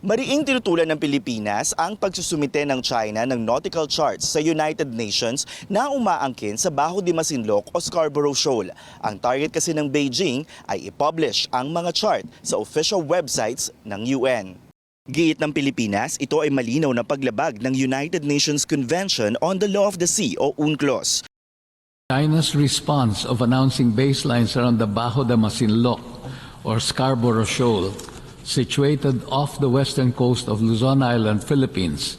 Mariing tinutulan ng Pilipinas ang pagsusumite ng China ng nautical charts sa United Nations na umaangkin sa Baho de Masinloc o Scarborough Shoal. Ang target kasi ng Beijing ay i-publish ang mga chart sa official websites ng UN. Giit ng Pilipinas, ito ay malinaw na paglabag ng United Nations Convention on the Law of the Sea o UNCLOS. China's response of announcing baselines around the Bajo de Masinloc or Scarborough Shoal, situated off the western coast of Luzon Island, Philippines,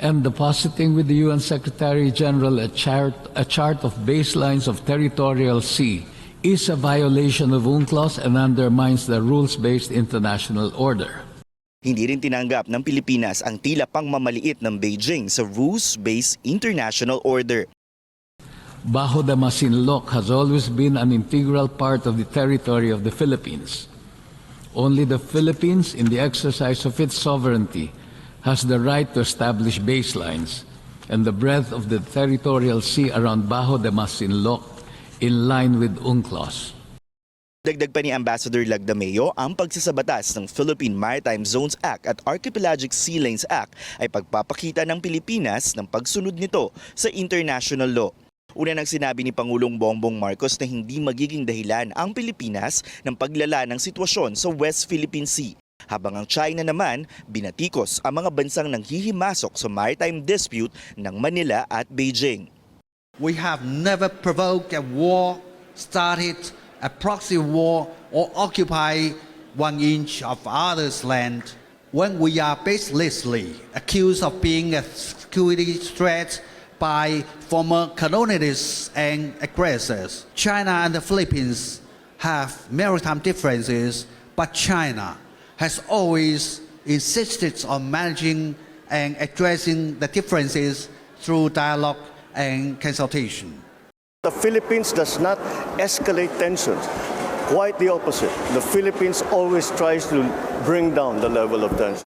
and depositing with the UN Secretary General a chart, a chart of baselines of territorial sea is a violation of UNCLOS and undermines the rules-based international order. Hindi rin tinanggap ng Pilipinas ang tila pang mamaliit ng Beijing sa rules-based international order. Bajo de Masinloc has always been an integral part of the territory of the Philippines. Only the Philippines, in the exercise of its sovereignty, has the right to establish baselines and the breadth of the territorial sea around Bajo de Masinloc in line with UNCLOS. Dagdag pa ni Ambassador Lagdameo, ang pagsasabatas ng Philippine Maritime Zones Act at Archipelagic Sea Lanes Act ay pagpapakita ng Pilipinas ng pagsunod nito sa international law. Una nang sinabi ni Pangulong Bongbong Marcos na hindi magiging dahilan ang Pilipinas ng paglala ng sitwasyon sa West Philippine Sea. Habang ang China naman, binatikos ang mga bansang nanghihimasok sa maritime dispute ng Manila at Beijing. We have never provoked a war, started a proxy war, or occupied one inch of others' land. When we are baselessly accused of being a security threat by former colonialists and aggressors, China and the Philippines have maritime differences, but China has always insisted on managing and addressing the differences through dialogue and consultation. The Philippines does not escalate tensions. Quite the opposite. The Philippines always tries to bring down the level of tension.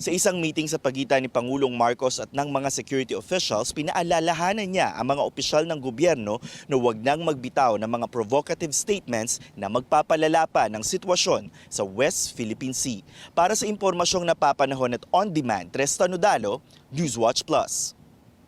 Sa isang meeting sa pagitan ni Pangulong Marcos at ng mga security officials, pinaalalahanan niya ang mga opisyal ng gobyerno na huwag nang magbitaw ng mga provocative statements na magpapalala pa ng sitwasyon sa West Philippine Sea. Para sa impormasyong napapanahon at on-demand, Tres Tanudalo, Newswatch Plus.